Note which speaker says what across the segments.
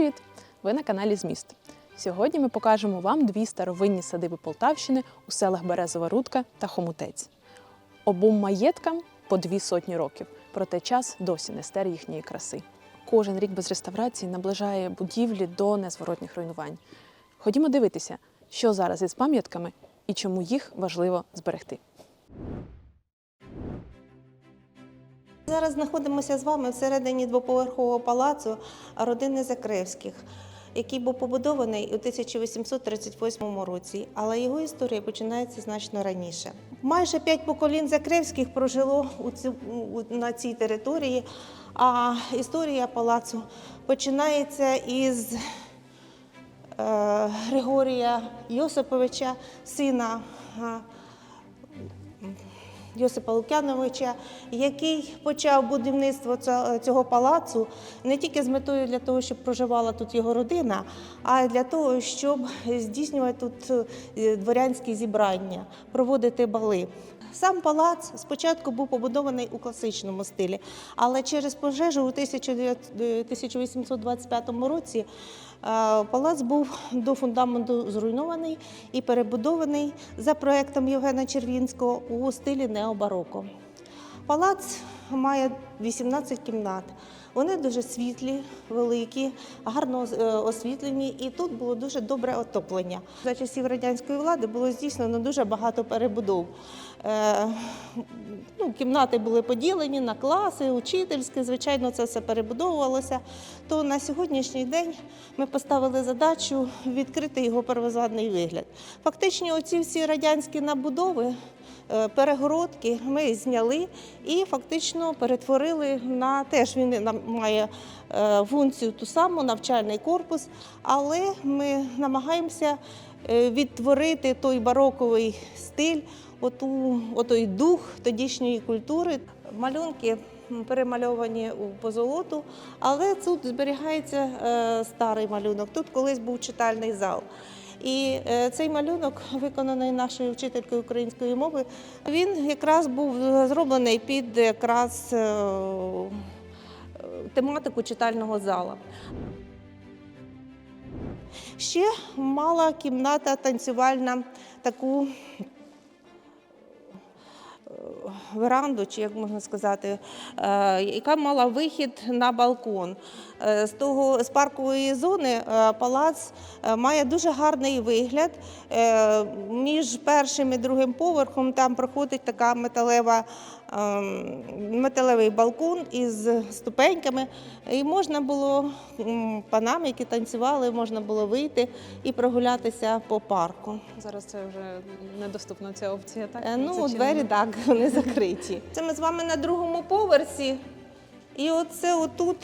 Speaker 1: Привіт! Ви на каналі Зміст. Сьогодні ми покажемо вам дві старовинні садиби Полтавщини у селах Березова Рудка та Хомутець. Обом маєткам по дві сотні років, проте час досі не стер їхньої краси. Кожен рік без реставрації наближає будівлі до незворотніх руйнувань. Ходімо дивитися, що зараз із пам'ятками і чому їх важливо зберегти.
Speaker 2: Зараз знаходимося з вами всередині двоповерхового палацу родини Закревських, який був побудований у 1838 році, але його історія починається значно раніше. Майже п'ять поколінь Закревських прожило у цю, на цій території, а історія палацу починається із е, Григорія Йосиповича, сина е, Йосипа Лукяновича, який почав будівництво цього палацу не тільки з метою для того, щоб проживала тут його родина, а й для того, щоб здійснювати тут е, дворянські зібрання, проводити бали. Сам палац спочатку був побудований у класичному стилі, але через пожежу у 1825 році е, палац був до фундаменту зруйнований і перебудований за проектом Євгена Червінського у стилі необароко. Палац має 18 кімнат. Вони дуже світлі, великі, гарно е, освітлені, і тут було дуже добре отоплення. За часів радянської влади було здійснено дуже багато перебудов. Е, ну, кімнати були поділені на класи, учительські, звичайно, це все перебудовувалося. То на сьогоднішній день ми поставили задачу відкрити його первозадний вигляд. Фактично, оці всі радянські набудови е, перегородки ми зняли і фактично перетворили на теж він має е, функцію ту саму навчальний корпус, але ми намагаємося відтворити той бароковий стиль, оту, отой дух тодішньої культури. Малюнки перемальовані у позолоту, але тут зберігається е, старий малюнок. Тут колись був читальний зал. І е, цей малюнок, виконаний нашою вчителькою української мови, він якраз був зроблений під якраз е, тематику читального зала. Ще мала кімната танцювальна таку веранду, чи як можна сказати, е, яка мала вихід на балкон. Е, З того з паркової зони е, палац має дуже гарний вигляд. Між першим і другим поверхом там проходить така металева, металевий балкон із ступеньками. І можна було панам, які танцювали, можна було вийти і прогулятися по парку.
Speaker 1: Зараз це вже недоступна ця опція. Так
Speaker 2: Е, Ну, двері так, вони закриті. Це ми з вами на другому поверсі. І оце отут,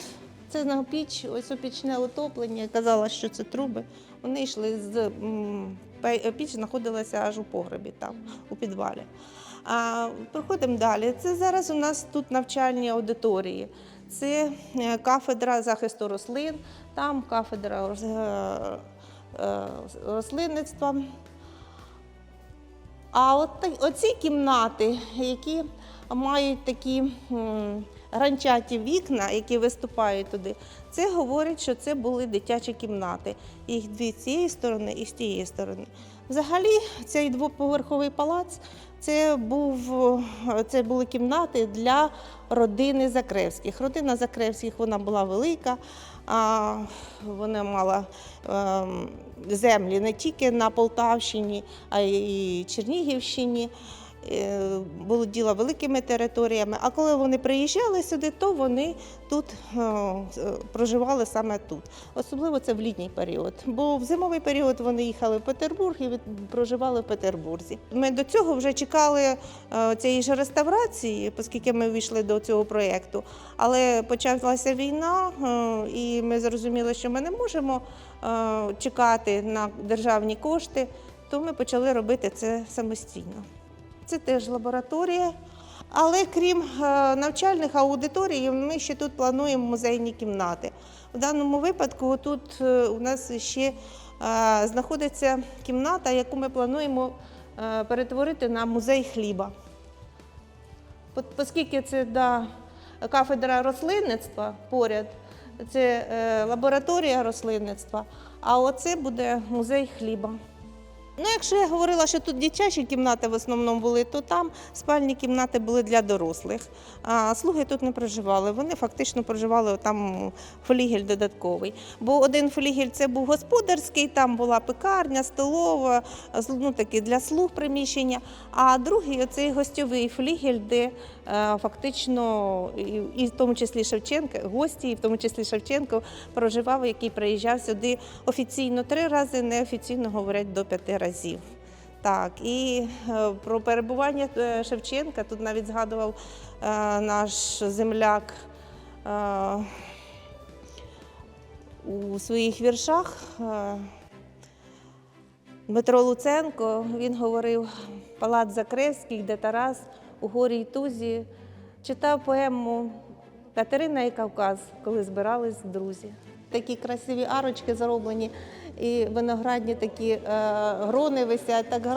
Speaker 2: це на піч, ось опічне отоплення. Я казала, що це труби. Вони йшли з піч знаходилася аж у погребі, там, у підвалі. Проходимо далі. Це зараз у нас тут навчальні аудиторії. Це е, кафедра захисту рослин, там кафедра е, е, рослинництва. А от оці кімнати, які мають такі гранчаті вікна, які виступають туди, це говорить, що це були дитячі кімнати. Їх дві з цієї сторони і з тієї сторони. Взагалі, цей двоповерховий палац це, був, це були кімнати для родини Закревських. Родина Закревських вона була велика, а вона мала ем, землі не тільки на Полтавщині, а й Чернігівщині. Е, Володіла великими територіями. А коли вони приїжджали сюди, то вони тут е, е, проживали саме тут. Особливо це в літній період. Бо в зимовий період вони їхали в Петербург і проживали в Петербурзі. Ми до цього вже чекали е, цієї ж реставрації, оскільки ми війшли до цього проєкту. Але почалася війна, е, і ми зрозуміли, що ми не можемо е, чекати на державні кошти, то ми почали робити це самостійно. Це теж лабораторія. Але крім е, навчальних аудиторій, ми ще тут плануємо музейні кімнати. В даному випадку тут е, у нас ще е, знаходиться кімната, яку ми плануємо перетворити на музей хліба. Оскільки це да, кафедра рослинництва поряд, це лабораторія рослинництва, а оце буде музей хліба. Ну, якщо я говорила, що тут дитячі кімнати в основному були, то там спальні кімнати були для дорослих. А слуги тут не проживали. Вони фактично проживали там флігель додатковий. Бо один флігель це був господарський, там була пекарня, столова, ну такі для слуг приміщення. А другий оцей гостьовий флігель, де е, фактично і в тому числі Шевченка, гості, і в тому числі Шевченко проживав, який приїжджав сюди офіційно три рази, неофіційно говорять до п'яти разів. Так, і е, про перебування е, Шевченка тут навіть згадував е, наш земляк у своїх віршах. Дмитро Луценко він говорив Палац Закревський, де Тарас у горі й тузі читав поему Катерина і Кавказ, коли збирались друзі. Такі красиві арочки зроблені, і виноградні такі е, грони висять, так е,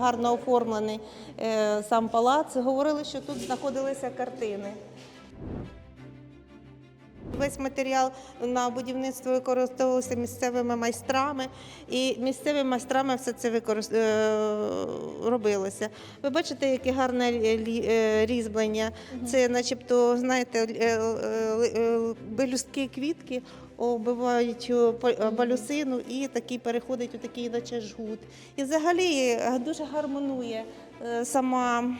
Speaker 2: гарно оформлений е, сам палац. Говорили, що тут знаходилися картини. Весь матеріал на будівництво використовувався місцевими майстрами, і місцевими майстрами все це використ... е, робилося. Ви бачите, яке гарне е, різьблення. Це, начебто, знаєте, е, белюстки квітки оббивають балюсину і такий переходить у такий, наче жгут. І взагалі дуже гармонує сама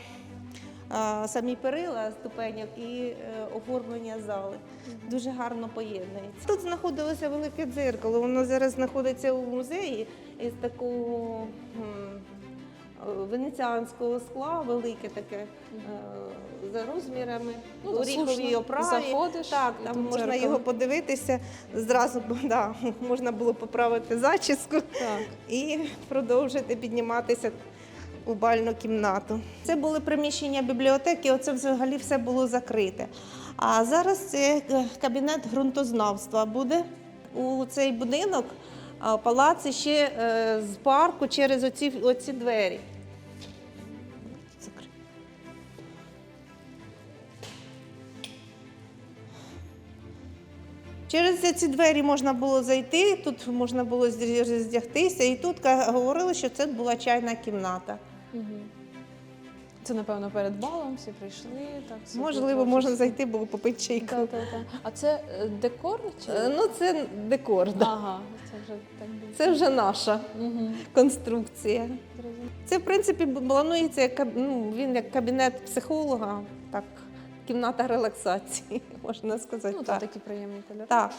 Speaker 2: самі перила ступенів і е, оформлення зали. Дуже гарно поєднується. Тут знаходилося велике дзеркало. Воно зараз знаходиться у музеї із такого е, венеціанського скла, велике таке е, за розмірами,
Speaker 1: Ну,
Speaker 2: у ріховій
Speaker 1: слушно,
Speaker 2: оправі.
Speaker 1: заходиш,
Speaker 2: так, там можна
Speaker 1: дзеркало.
Speaker 2: його подивитися. Зразу да, можна було поправити зачіску
Speaker 1: Так.
Speaker 2: і продовжити підніматися у бальну кімнату. Це були приміщення бібліотеки, оце взагалі все було закрите. А зараз це е, кабінет ґрунтознавства буде у цей будинок, а, палац ще е, з парку через оці, оці двері. Через ці двері можна було зайти, тут можна було роздягтися, і тут говорили, що це була чайна кімната.
Speaker 1: Мгм. Це, напевно, перед балом всі прийшли. Так, собі
Speaker 2: Можливо,
Speaker 1: трошечки.
Speaker 2: можна зайти, було попити чайку.
Speaker 1: Та, та, та. А це е, декор чи?
Speaker 2: Е, Ну, це декор. Да.
Speaker 1: Ага, це вже так більше.
Speaker 2: Це вже наша
Speaker 1: Угу.
Speaker 2: конструкція. Це, в принципі, планується як каб- ну, він як кабінет психолога, так, кімната релаксації, можна сказати.
Speaker 1: Ну,
Speaker 2: так.
Speaker 1: такі приємні кольори.
Speaker 2: так.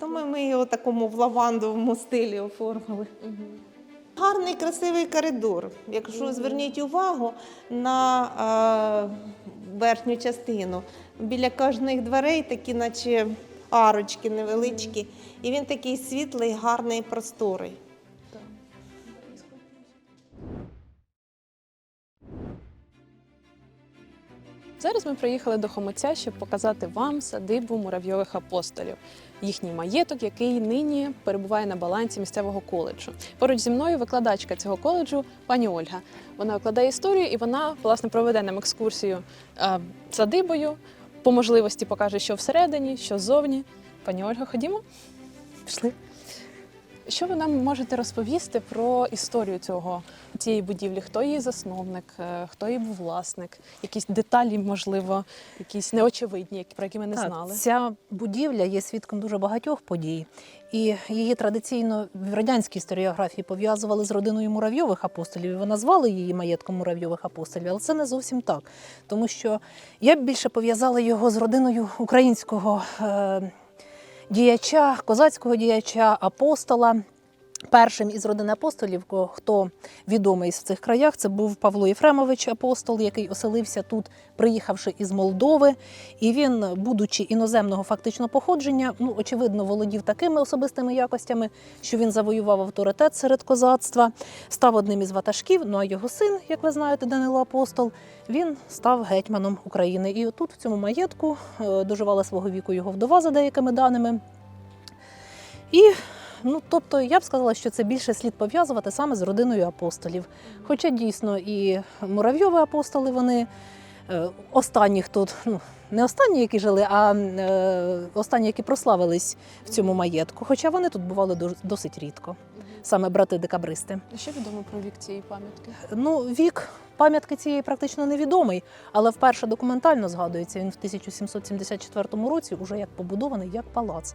Speaker 2: Тому ми його такому в лавандовому стилі оформили.
Speaker 1: Угу.
Speaker 2: Гарний красивий коридор. Якщо зверніть увагу на е, верхню частину, біля кожних дверей такі, наче арочки невеличкі, і він такий світлий, гарний, просторий.
Speaker 1: Зараз ми приїхали до Хомиця, щоб показати вам садибу муравйових апостолів, їхній маєток, який нині перебуває на балансі місцевого коледжу. Поруч зі мною викладачка цього коледжу, пані Ольга. Вона викладає історію і вона власне проведе нам екскурсію е, садибою. По можливості покаже, що всередині, що ззовні. Пані Ольга, ходімо. Пішли. Що ви нам можете розповісти про історію цього цієї будівлі? Хто її засновник, е, хто її був власник? Якісь деталі, можливо, якісь неочевидні, про які ми не
Speaker 3: так,
Speaker 1: знали.
Speaker 3: Ця будівля є свідком дуже багатьох подій, і її традиційно в радянській історіографії пов'язували з родиною муравйових апостолів. і Вона звали її маєтком муравйових апостолів, але це не зовсім так. Тому що я б більше пов'язала його з родиною українського е, діяча, козацького діяча, апостола. Першим із родини апостолів, хто відомий в цих краях, це був Павло Єфремович апостол, який оселився тут, приїхавши із Молдови. І він, будучи іноземного фактично походження, ну очевидно, володів такими особистими якостями, що він завоював авторитет серед козацтва, став одним із ватажків. Ну а його син, як ви знаєте, Данило Апостол, він став гетьманом України. І тут, в цьому маєтку, е, доживала свого віку його вдова за деякими даними. І Ну, тобто, я б сказала, що це більше слід пов'язувати саме з родиною апостолів. Хоча дійсно і муравйові апостоли вони е, останні, хто ну, не останні, які жили, а е, останні, які прославились в цьому маєтку. Хоча вони тут бували дос- досить рідко, саме брати декабристи.
Speaker 1: Що відомо про вік цієї пам'ятки?
Speaker 3: Ну, вік пам'ятки цієї практично невідомий, але вперше документально згадується він в 1774 році, уже як побудований як палац.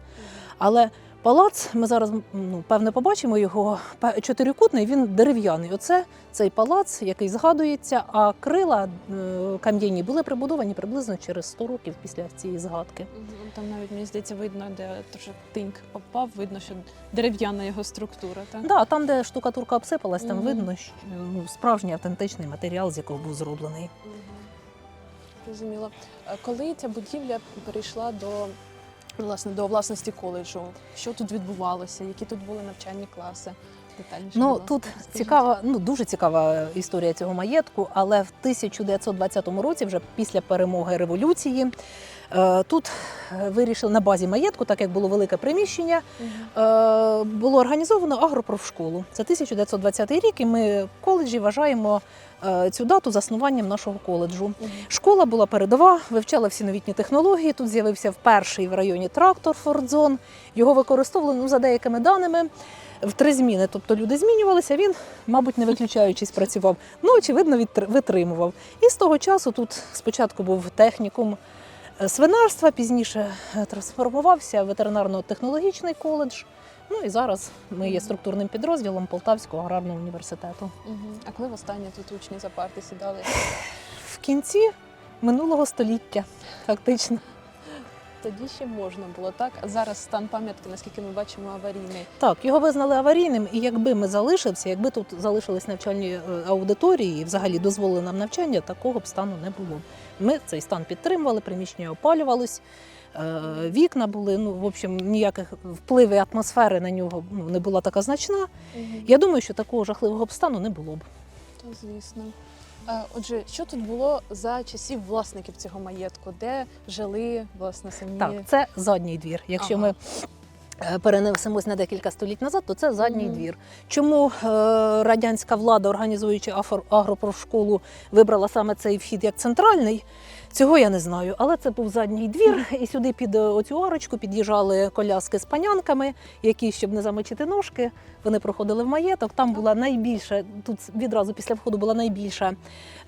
Speaker 3: Але палац, ми зараз ну, певне побачимо його чотирикутний, він дерев'яний. Оце цей палац, який згадується, а крила е, кам'яні були прибудовані приблизно через 100 років після цієї згадки.
Speaker 1: Там навіть мені здається, видно, де трошки тинк попав, видно, що дерев'яна його структура. Так?
Speaker 3: Да, там, де штукатурка обсипалась, там
Speaker 1: Мгм.
Speaker 3: видно що, ну, справжній автентичний матеріал, з якого був зроблений.
Speaker 1: Зрозуміло. А Коли ця будівля перейшла до власне до власності коледжу, що тут відбувалося, які тут були навчальні класи? Детальніше.
Speaker 3: Ну тут цікава, ну дуже цікава історія цього маєтку. Але в 1920 році, вже після перемоги революції, е, тут е, вирішили на базі маєтку, так як було велике приміщення, е, було організовано агропрофшколу. Це 1920 рік, і ми в коледжі вважаємо цю дату заснуванням нашого коледжу. Школа була передова, вивчала всі новітні технології. Тут з'явився в перший в районі трактор Фордзон. Його використовували ну, за деякими даними в три зміни. Тобто люди змінювалися. Він, мабуть, не виключаючись, працював. Ну, очевидно, витримував. І з того часу тут спочатку був технікум е, свинарства, пізніше е, трансформувався в ветеринарно-технологічний коледж. Ну і зараз ми є структурним підрозділом Полтавського аграрного університету.
Speaker 1: А коли востаннє тут учні за парти сідали?
Speaker 3: В кінці минулого століття, фактично.
Speaker 1: Тоді ще можна було так. Зараз стан пам'ятки, наскільки ми бачимо, аварійний.
Speaker 3: Так, його визнали аварійним, і якби ми залишився, якби тут залишились навчальні е, аудиторії і взагалі дозволили нам навчання, такого б стану не було. Ми цей стан підтримували, приміщення опалювались, е, вікна були. Ну, в общем, ніяких впливів атмосфери на нього ну, не була така значна. Я думаю, що такого жахливого б стану не було б.
Speaker 1: То звісно. А, Отже, що тут було за часів власників цього маєтку, де жили власне самі
Speaker 3: Так, це задній двір. Якщо
Speaker 1: Ага.
Speaker 3: ми е, перенесемось на декілька століть назад, то це задній
Speaker 1: Мгм.
Speaker 3: двір. Чому е, радянська влада, організуючи агропрофшколу, вибрала саме цей вхід як центральний? Цього я не знаю, але це був задній двір, і сюди під е, оцю арочку під'їжджали коляски з панянками, які, щоб не замочити ножки, вони проходили в маєток. Там була найбільша, тут відразу після входу була найбільша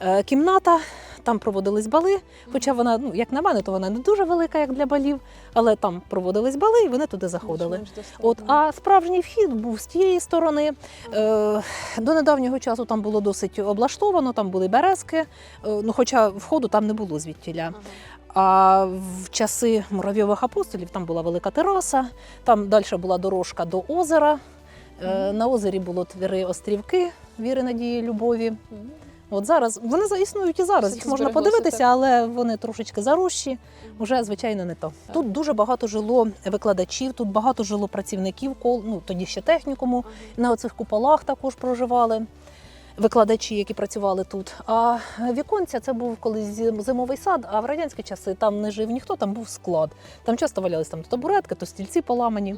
Speaker 3: е, кімната, там проводились бали. Хоча вона, ну як на мене, то вона не дуже велика, як для балів, але там проводились бали, і вони туди заходили. От, а справжній вхід був з тієї сторони. Е, до недавнього часу там було досить облаштовано, там були березки, ну, хоча входу там не було звідтіля.
Speaker 1: Ага.
Speaker 3: А в часи муравйових апостолів там була велика тераса, там далі була дорожка до озера. Е, на озері було твіри острівки віри, надії, любові. От зараз вони існують і зараз. Їх можна подивитися, але вони трошечки заросші. Уже звичайно не то. Тут дуже багато жило викладачів, тут багато жило працівників ну тоді ще технікуму. На оцих куполах також проживали викладачі, які працювали тут. А віконця це був колись зимовий сад. А в радянські часи там не жив ніхто, там був склад. Там часто валялись там то табуретки, то стільці поламані.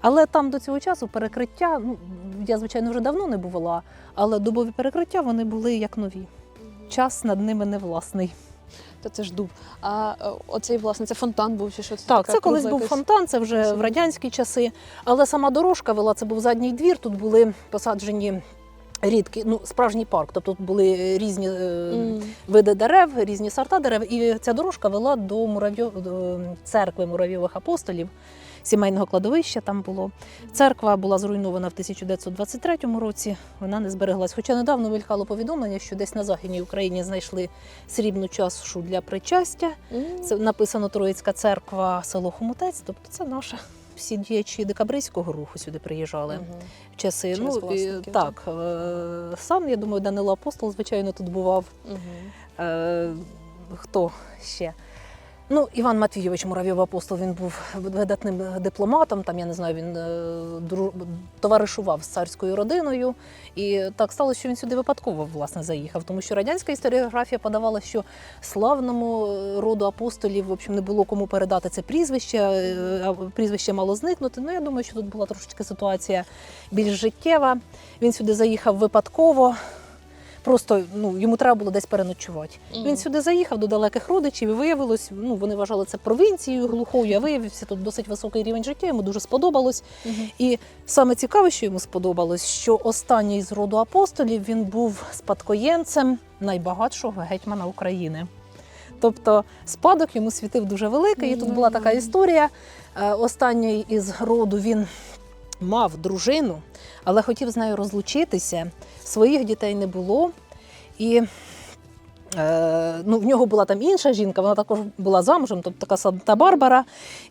Speaker 3: Але там до цього часу перекриття. Ну я звичайно вже давно не бувала, але дубові перекриття вони були як нові. Час над ними не власний.
Speaker 1: То це ж дуб. А е, оцей, власне, це фонтан був чи що це?
Speaker 3: Так,
Speaker 1: така
Speaker 3: це колись був
Speaker 1: якась?
Speaker 3: фонтан, це вже в радянські часи. Але сама дорожка вела, це був задній двір. Тут були посаджені рідкі, ну справжній парк. Тобто тут були різні е,
Speaker 1: М.
Speaker 3: види дерев, різні сорта дерев. І ця дорожка вела до муравйо... до церкви муравйових апостолів. Сімейного кладовища там було. Церква була зруйнована в 1923 році. Вона не збереглась. Хоча недавно вилькало повідомлення, що десь на західній Україні знайшли срібну чашу для причастя. Це написано Троїцька церква, село Хомутець, тобто це наша. Всі діячі декабристського руху сюди приїжджали
Speaker 1: угу.
Speaker 3: в часи.
Speaker 1: Через
Speaker 3: ну, і, так, е, сам, я думаю, Данило Апостол, звичайно, тут бував.
Speaker 1: Угу.
Speaker 3: Е, хто ще? Ну, Іван Матвійович Муравйов апостол, він був видатним дипломатом. Там я не знаю, він е, товаришував з царською родиною. І так сталося, що він сюди випадково власне заїхав, тому що радянська історіографія подавала, що славному е, роду апостолів в общем, не було кому передати це прізвище, е, а прізвище мало зникнути. Ну я думаю, що тут була трошечки ситуація більш життєва. Він сюди заїхав випадково. Просто ну, йому треба було десь переночувати.
Speaker 1: Мгм.
Speaker 3: Він сюди заїхав до далеких родичів і виявилось, ну вони вважали це провінцією глухою, а виявився тут досить високий рівень життя, йому дуже сподобалось.
Speaker 1: Мгм.
Speaker 3: І саме цікаве, що йому сподобалось, що останній з роду апостолів він був спадкоємцем найбагатшого гетьмана України. Тобто спадок йому світив дуже великий. І тут була така історія. Е, Останній із роду він мав дружину, але хотів з нею розлучитися. Своїх дітей не було. І е, ну, в нього була там інша жінка, вона також була замужем, тобто така Санта-Барбара.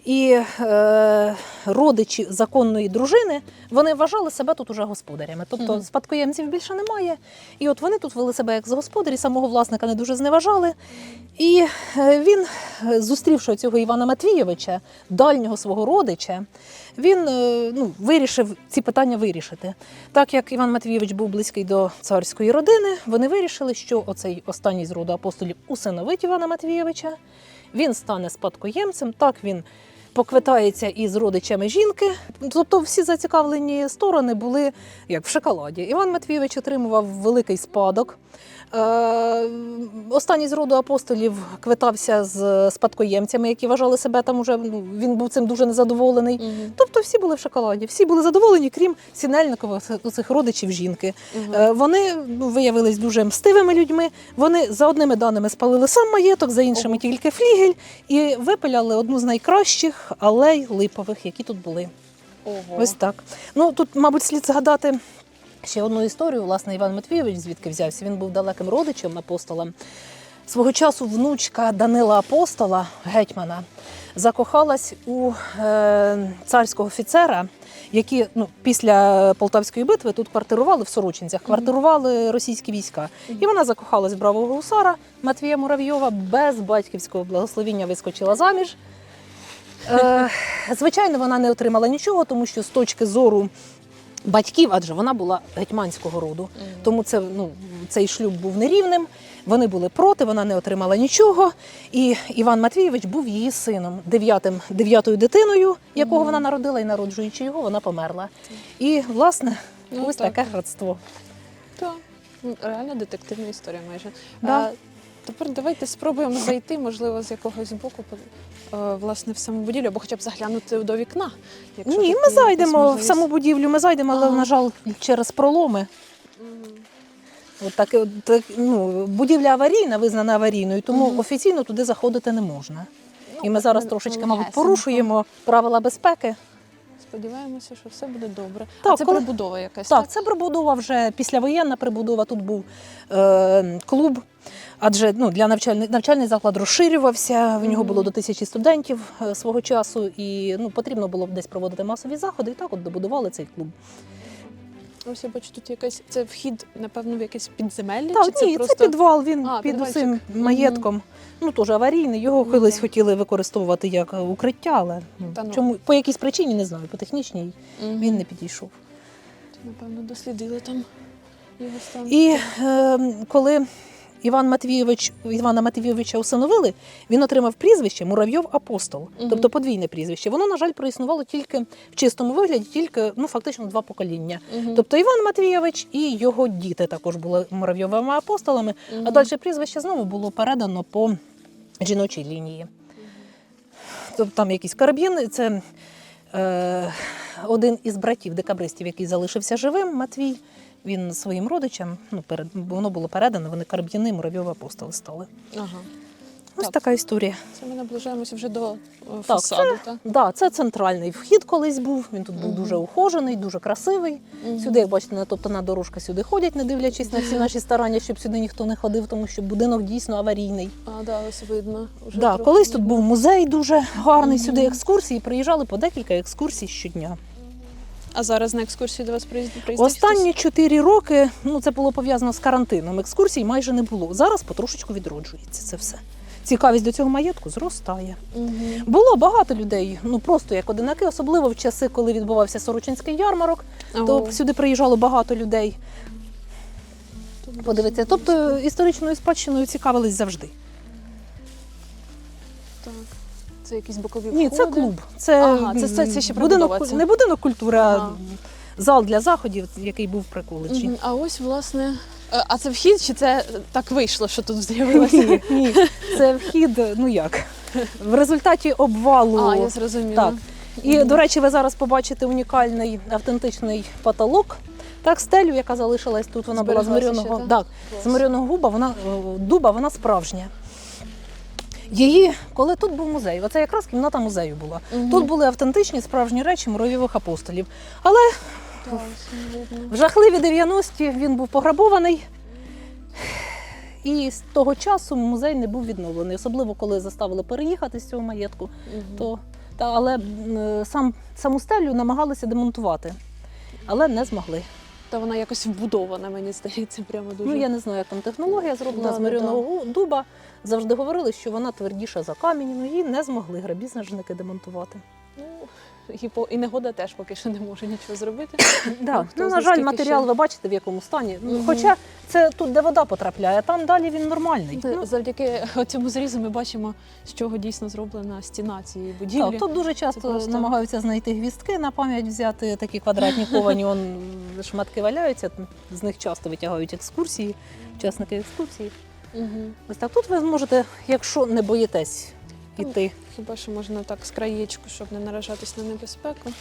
Speaker 3: І е, родичі законної дружини вони вважали себе тут уже господарями. Тобто
Speaker 1: Мгм.
Speaker 3: спадкоємців більше немає. І от вони тут вели себе як з господарі, самого власника не дуже зневажали. І е, він, е, зустрівши цього Івана Матвійовича, дальнього свого родича, він е, ну, вирішив ці питання вирішити. Так як Іван Матвійович був близький до царської родини, вони вирішили, що оцей останній з роду апостолів усиновить Івана Матвійовича. Він стане спадкоємцем. Так він поквитається із родичами жінки. Тобто всі зацікавлені сторони були як в шоколаді. Іван Матвійович отримував великий спадок. Е, Останній з роду апостолів квитався з спадкоємцями, які вважали себе там уже. Ну, він був цим дуже незадоволений.
Speaker 1: Мгм.
Speaker 3: Тобто всі були в шоколаді, всі були задоволені, крім Сінельникова, цих родичів жінки. Е, Вони ну, виявились дуже мстивими людьми. Вони за одними даними спалили сам маєток, за іншими тільки флігель, і випиляли одну з найкращих алей липових, які тут були.
Speaker 1: Ого.
Speaker 3: Ось так. Ну тут, мабуть, слід згадати ще одну історію. Власне, Іван Матвійович звідки взявся. Він був далеким родичем апостола. Свого часу внучка Данила Апостола, гетьмана, закохалась у е, царського офіцера, які ну, після Полтавської битви тут квартирували в Сорочинцях, квартирували російські війська. І вона закохалась в бравого гусара Матвія Муравйова, без батьківського благословіння вискочила заміж. Е, звичайно, вона не отримала нічого, тому що з точки зору батьків, адже вона була гетьманського роду.
Speaker 1: Мгм.
Speaker 3: Тому це, ну, цей шлюб був нерівним. Вони були проти, вона не отримала нічого. І Іван Матвійович був її сином, дев'ятим, дев'ятою дитиною, якого
Speaker 1: Мгм.
Speaker 3: вона народила, і народжуючи його, вона померла. І, власне,
Speaker 1: Ну,
Speaker 3: ось
Speaker 1: так.
Speaker 3: таке родство.
Speaker 1: Так. Реально детективна історія майже.
Speaker 3: Да.
Speaker 1: А, тепер давайте спробуємо зайти, можливо, з якогось боку, е, власне, в саму будівлю, або хоча б заглянути до вікна. якщо
Speaker 3: Ні, ми зайдемо в
Speaker 1: можливість.
Speaker 3: саму будівлю, ми зайдемо, але, на жаль, через проломи. От так, так, ну, будівля аварійна, визнана аварійною, тому
Speaker 1: Мгм.
Speaker 3: офіційно туди заходити не можна. І ми
Speaker 1: Ну,
Speaker 3: зараз
Speaker 1: ну,
Speaker 3: трошечки,
Speaker 1: ну,
Speaker 3: мабуть, порушуємо правила безпеки.
Speaker 1: Сподіваємося, що все буде добре. а
Speaker 3: Так,
Speaker 1: це
Speaker 3: коли-
Speaker 1: прибудова якась.
Speaker 3: Так, це прибудова вже післявоєнна прибудова. Тут був е, клуб, адже ну, для навчальний, навчальний заклад розширювався. В нього було до тисячі студентів е, свого часу, і ну, потрібно було десь проводити масові заходи. І так от добудували цей клуб.
Speaker 1: Ось я бачу, тут якась це вхід, напевно, в якесь підземелля. чи
Speaker 3: Так,
Speaker 1: це
Speaker 3: ні,
Speaker 1: просто
Speaker 3: це підвал. Він
Speaker 1: А,
Speaker 3: під усім маєтком. Ну теж аварійний. Його
Speaker 1: Ну,
Speaker 3: колись хотіли використовувати як е, укриття, але ну,
Speaker 1: Та ну.
Speaker 3: чому по якійсь причині не знаю, по технічній
Speaker 1: Мгм.
Speaker 3: він не підійшов.
Speaker 1: напевно дослідили там його стан.
Speaker 3: І е, коли Іван Матвійович, Івана Матвійовича усиновили, він отримав прізвище Муравйов Апостол,
Speaker 1: Мгм.
Speaker 3: тобто подвійне прізвище. Воно, на жаль, проіснувало тільки в чистому вигляді, тільки ну, фактично два покоління.
Speaker 1: Мгм.
Speaker 3: Тобто Іван Матвійович і його діти також були Муравйовими апостолами, а далі прізвище знову було передано по жіночій лінії. Тобто там якісь карабіни, це е, один із братів декабристів, який залишився живим, Матвій. Він своїм родичам, ну, перед, воно було передано, вони караб'яни Муравйові апостоли стали.
Speaker 1: Ага.
Speaker 3: Ось
Speaker 1: Так.
Speaker 3: така історія.
Speaker 1: Це ми наближаємося вже до е,
Speaker 3: Так,
Speaker 1: фасаду, так?
Speaker 3: Да, це центральний вхід колись був. Він тут був
Speaker 1: Мгм.
Speaker 3: дуже ухожений, дуже красивий.
Speaker 1: Мгм.
Speaker 3: Сюди, як бачите, натоптана дорожка сюди ходять, не дивлячись на всі наші старання, щоб сюди ніхто не ходив, тому що будинок дійсно аварійний.
Speaker 1: А, да, ось видно. Вже
Speaker 3: Да, колись тут був музей дуже гарний.
Speaker 1: Мгм.
Speaker 3: Сюди екскурсії приїжджали по декілька екскурсій щодня.
Speaker 1: А зараз на екскурсію до вас приїздить
Speaker 3: Останні чотири роки ну це було пов'язано з карантином. Екскурсій майже не було. Зараз потрошечку відроджується це все. Цікавість до цього маєтку зростає.
Speaker 1: Угу.
Speaker 3: Було багато людей, ну просто як одинаки, особливо в часи, коли відбувався Сорочинський ярмарок, то сюди приїжджало багато людей. Подивитися. Тобто історичною спадщиною цікавились завжди.
Speaker 1: Це якісь бокові
Speaker 3: Ні, це клуб. Це,
Speaker 1: Ага, це- це- це ще
Speaker 3: будинок, не будинок культури,
Speaker 1: Ага.
Speaker 3: а зал для заходів, який був при коледжі.
Speaker 1: А ось, власне, Е, А це вхід, чи це так вийшло, що тут з'явилося?
Speaker 3: Ні, ні, це вхід, ну як? В результаті обвалу.
Speaker 1: А, я зрозуміла.
Speaker 3: Так. І, до речі, ви зараз побачите унікальний автентичний потолок. Так, стелю, яка залишилась тут, вона була з
Speaker 1: Збереглася ще,
Speaker 3: так,
Speaker 1: Клас.
Speaker 3: з моряного губа, вона, е, дуба, вона справжня. Її, коли тут був музей, оце якраз кімната музею була.
Speaker 1: Мгм.
Speaker 3: Тут були автентичні справжні речі муравйових апостолів. Але
Speaker 1: Так,
Speaker 3: в жахливі 90-ті він був пограбований. І з того часу музей не був відновлений, особливо коли заставили переїхати з цього маєтку.
Speaker 1: Мгм.
Speaker 3: То, та, але сам, саму стелю намагалися демонтувати, але не змогли.
Speaker 1: Та вона якось вбудована, мені здається, прямо дуже.
Speaker 3: Ну я не знаю, як там технологія зроблена
Speaker 1: Да,
Speaker 3: з
Speaker 1: да,
Speaker 3: дуба. Завжди говорили, що вона твердіша за камінь, ну її не змогли грабіжники демонтувати.
Speaker 1: Ну, і, по... і негода теж поки що не може нічого зробити.
Speaker 3: Да.
Speaker 1: хто
Speaker 3: Ну, на жаль, матеріал
Speaker 1: ще.
Speaker 3: ви бачите, в якому стані. Ну,
Speaker 1: Мгм.
Speaker 3: Хоча це тут, де вода потрапляє, а там далі він нормальний.
Speaker 1: Та
Speaker 3: Ну,
Speaker 1: Завдяки цьому зрізу ми бачимо, з чого дійсно зроблена стіна цієї будівлі.
Speaker 3: Так, тут дуже часто
Speaker 1: просто-
Speaker 3: намагаються знайти гвістки на пам'ять взяти такі квадратні ковані, он шматки валяються, з них часто витягають екскурсії, учасники екскурсії.
Speaker 1: Угу.
Speaker 3: Ось так тут ви зможете, якщо не боїтесь іти.
Speaker 1: Хіба що можна так з краєчку, щоб не наражатись на небезпеку,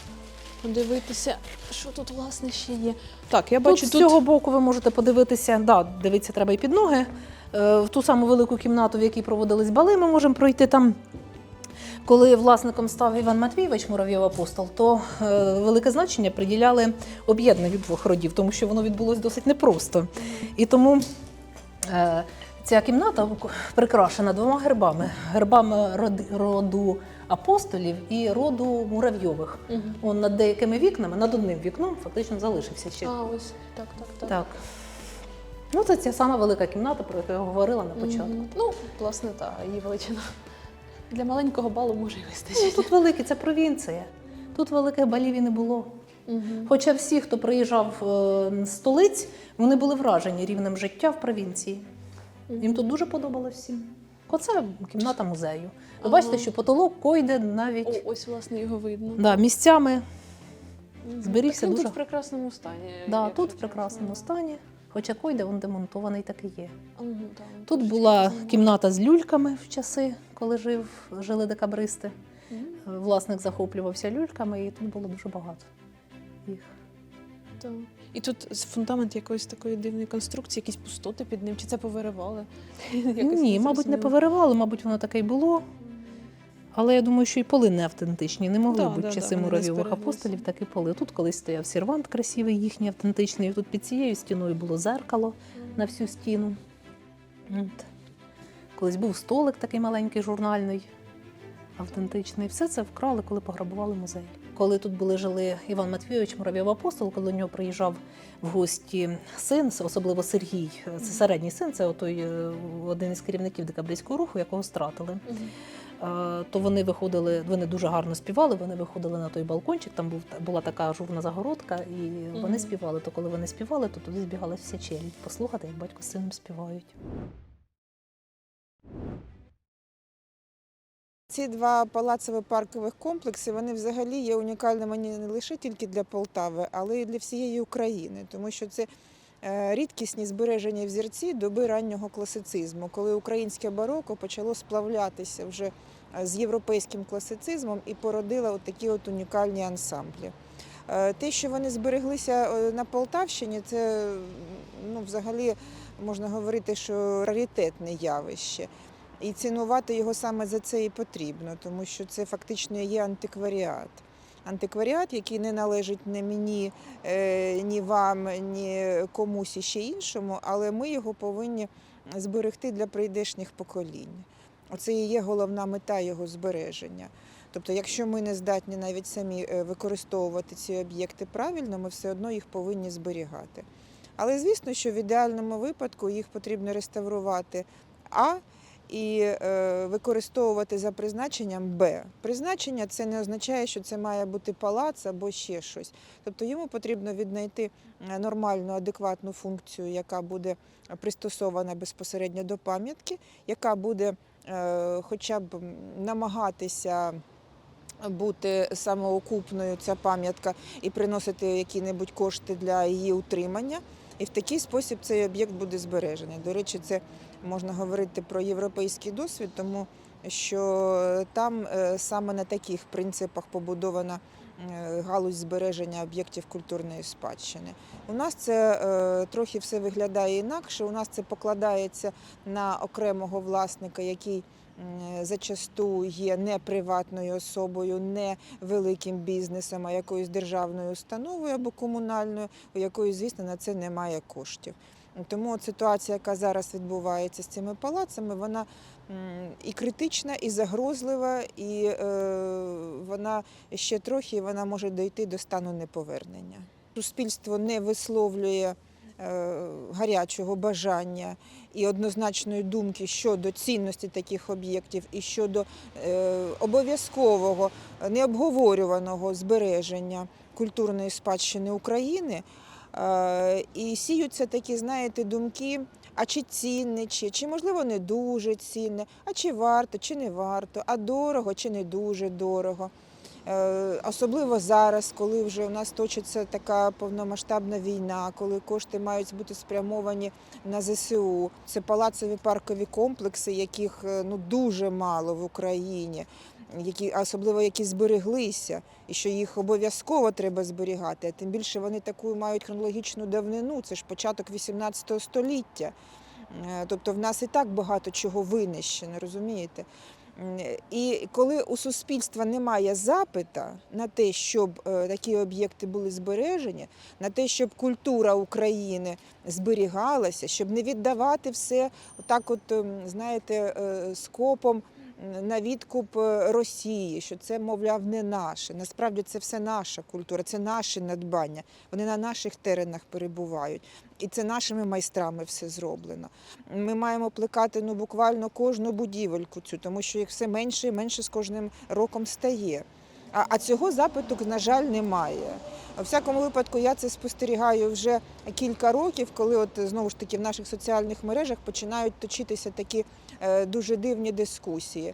Speaker 1: подивитися, що тут власне ще є. Так, я
Speaker 3: Тут
Speaker 1: бачу
Speaker 3: з цього боку ви можете подивитися, да, дивитися треба і під ноги. Е, В ту саму велику кімнату, в якій проводились бали, ми можемо пройти там. Коли власником став Іван Матвійович Муравйов апостол, то е, велике значення приділяли об'єднанню двох родів, тому що воно відбулось досить непросто. І тому е, ця кімната прикрашена двома гербами: гербами роду апостолів і роду муравйових.
Speaker 1: Мгм.
Speaker 3: Он над деякими вікнами, над одним вікном фактично залишився ще.
Speaker 1: А, ось так, так, так.
Speaker 3: Так. Ну, це ця сама велика кімната, про яку я говорила на початку.
Speaker 1: Мгм. Ну, власне, так, її величина. Для маленького балу може й
Speaker 3: Ну, тут велике, це провінція. Тут великих балів і не було.
Speaker 1: Мгм.
Speaker 3: Хоча всі, хто приїжджав е, з столиць, вони були вражені рівнем життя в провінції. Їм тут дуже подобалось всім. Оце кімната музею. Ви бачите, що потолок койде навіть
Speaker 1: О, ось, власне, його видно.
Speaker 3: да, місцями. Зберігся дуже-
Speaker 1: Тут в прекрасному стані.
Speaker 3: Да, тут в прекрасному стані. Хоча койде він демонтований так і є. Тут була кімната з люльками в часи, коли жив, жили декабристи. Власник захоплювався люльками, і тут було дуже багато їх.
Speaker 1: І тут фундамент якоїсь такої дивної конструкції, якісь пустоти під ним, чи це повиривали?
Speaker 3: Ні, мабуть, не повиривали, мабуть, воно таке й було. Але я думаю, що і поли не автентичні. Не могли
Speaker 1: Да,
Speaker 3: бути
Speaker 1: да,
Speaker 3: часи
Speaker 1: да,
Speaker 3: муравйових апостолів, так і поли. Тут колись стояв сервант красивий, їхній автентичний. Тут під цією стіною було зеркало на всю стіну. От. Колись був столик такий маленький, журнальний, автентичний. Все це вкрали, коли пограбували музей. Коли тут були жили Іван Матвійович, Муравйов апостол, коли до нього приїжджав в гості син, особливо Сергій, це середній син, це той е, один із керівників декабристського руху, якого стратили. Е, То вони виходили, вони дуже гарно співали. Вони виходили на той балкончик. Там був була така журна загородка, і вони співали. То коли вони співали, то туди збігалась вся челядь послухати, як батько з сином співають.
Speaker 4: Ці два палацові паркових комплекси вони взагалі є унікальними не лише тільки для Полтави, але й для всієї України, тому що це е, рідкісні збережені взірці доби раннього класицизму, коли українське бароко почало сплавлятися вже е, з європейським класицизмом і породило от такі от унікальні ансамблі. Е, Те, що вони збереглися на Полтавщині, це ну, взагалі можна говорити, що раритетне явище. І цінувати його саме за це і потрібно, тому що це фактично є антикваріат. Антикваріат, який не належить ні мені, е, ні вам, ні комусь іще іншому, але ми його повинні зберегти для прийдешніх поколінь. Оце і є головна мета його збереження. Тобто, якщо ми не здатні навіть самі е, використовувати ці об'єкти правильно, ми все одно їх повинні зберігати. Але звісно, що в ідеальному випадку їх потрібно реставрувати А і е, використовувати за призначенням Б. Призначення це не означає, що це має бути палац або ще щось. Тобто йому потрібно віднайти е, нормальну, адекватну функцію, яка буде пристосована безпосередньо до пам'ятки, яка буде е, хоча б намагатися. Бути самоокупною ця пам'ятка і приносити які-небудь кошти для її утримання. І в такий спосіб цей об'єкт буде збережений. До речі, це можна говорити про європейський досвід, тому що там е, саме на таких принципах побудована е, галузь збереження об'єктів культурної спадщини. У нас це е, трохи все виглядає інакше. У нас це покладається на окремого власника, який зачасту є не приватною особою, не великим бізнесом, а якоюсь державною установою або комунальною, у якої, звісно, на це немає коштів. Тому от ситуація, яка зараз відбувається з цими палацами, вона і критична, і загрозлива, і е, вона ще трохи вона може дійти до стану неповернення. Суспільство не висловлює е, гарячого бажання і однозначної думки щодо цінності таких об'єктів і щодо е, обов'язкового необговорюваного збереження культурної спадщини України. Е, І сіються такі, знаєте, думки, а чи цінне, чи, чи можливо не дуже цінне, а чи варто, чи не варто, а дорого, чи не дуже дорого. Е, Особливо зараз, коли вже у нас точиться така повномасштабна війна, коли кошти мають бути спрямовані на ЗСУ. Це палацові паркові комплекси, яких е, ну дуже мало в Україні, які особливо які збереглися, і що їх обов'язково треба зберігати. Тим більше вони таку мають хронологічну давнину. Це ж початок 18 століття. Е, Тобто в нас і так багато чого винищено, розумієте? І коли у суспільства немає запита на те, щоб е, такі об'єкти були збережені, на те, щоб культура України зберігалася, щоб не віддавати все так, от ем, знаєте, е, скопом на відкуп е, Росії, що це, мовляв, не наше. Насправді це все наша культура, це наші надбання. Вони на наших теренах перебувають. І це нашими майстрами все зроблено. Ми маємо плекати ну, буквально кожну будівельку цю, тому що їх все менше і менше з кожним роком стає. А, цього запиту, на жаль, немає. У всякому випадку я це спостерігаю вже кілька років, коли от знову ж таки в наших соціальних мережах починають точитися такі е, дуже дивні дискусії.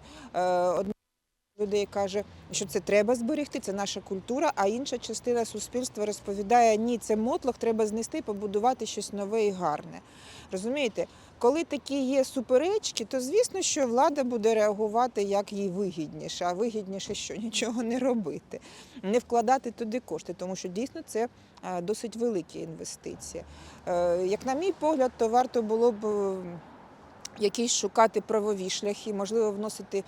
Speaker 4: Людей каже, що це треба зберегти, це наша культура, а інша частина суспільства розповідає, ні, це мотлох, треба знести, побудувати щось нове і гарне. Розумієте, коли такі є суперечки, то звісно, що влада буде реагувати як їй вигідніше, а вигідніше, що нічого не робити, не вкладати туди кошти, тому що дійсно це е, досить великі інвестиції. Е, Як на мій погляд, то варто було б якісь шукати правові шляхи, можливо, вносити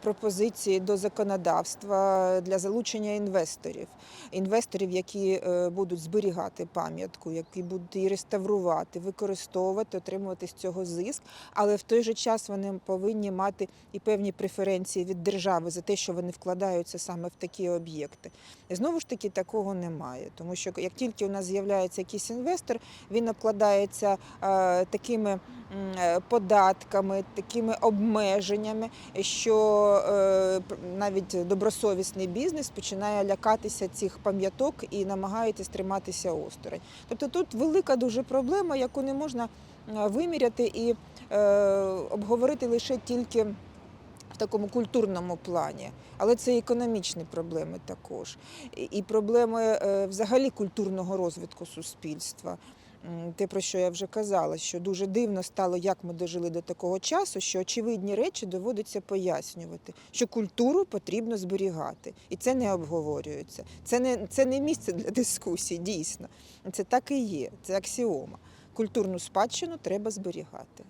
Speaker 4: пропозиції до законодавства для залучення інвесторів. Інвесторів, які е, будуть зберігати пам'ятку, які будуть її реставрувати, використовувати, отримувати з цього зиск, але в той же час вони повинні мати і певні преференції від держави за те, що вони вкладаються саме в такі об'єкти. І знову ж таки такого немає, тому що як тільки у нас з'являється якийсь інвестор, він обкладається е, такими е, податками, такими обмеженнями, що е, навіть добросовісний бізнес починає лякатися цих пам'яток і намагається стриматися осторонь. Тобто тут велика дуже проблема, яку не можна е, виміряти і е, обговорити лише тільки. В такому культурному плані, але це економічні проблеми також, і проблеми е, взагалі культурного розвитку суспільства. Те, про що я вже казала, що дуже дивно стало, як ми дожили до такого часу, що очевидні речі доводиться пояснювати, що культуру потрібно зберігати, і це не обговорюється. Це не, це не місце для дискусій, дійсно. Це так і є, це аксіома. Культурну спадщину треба зберігати.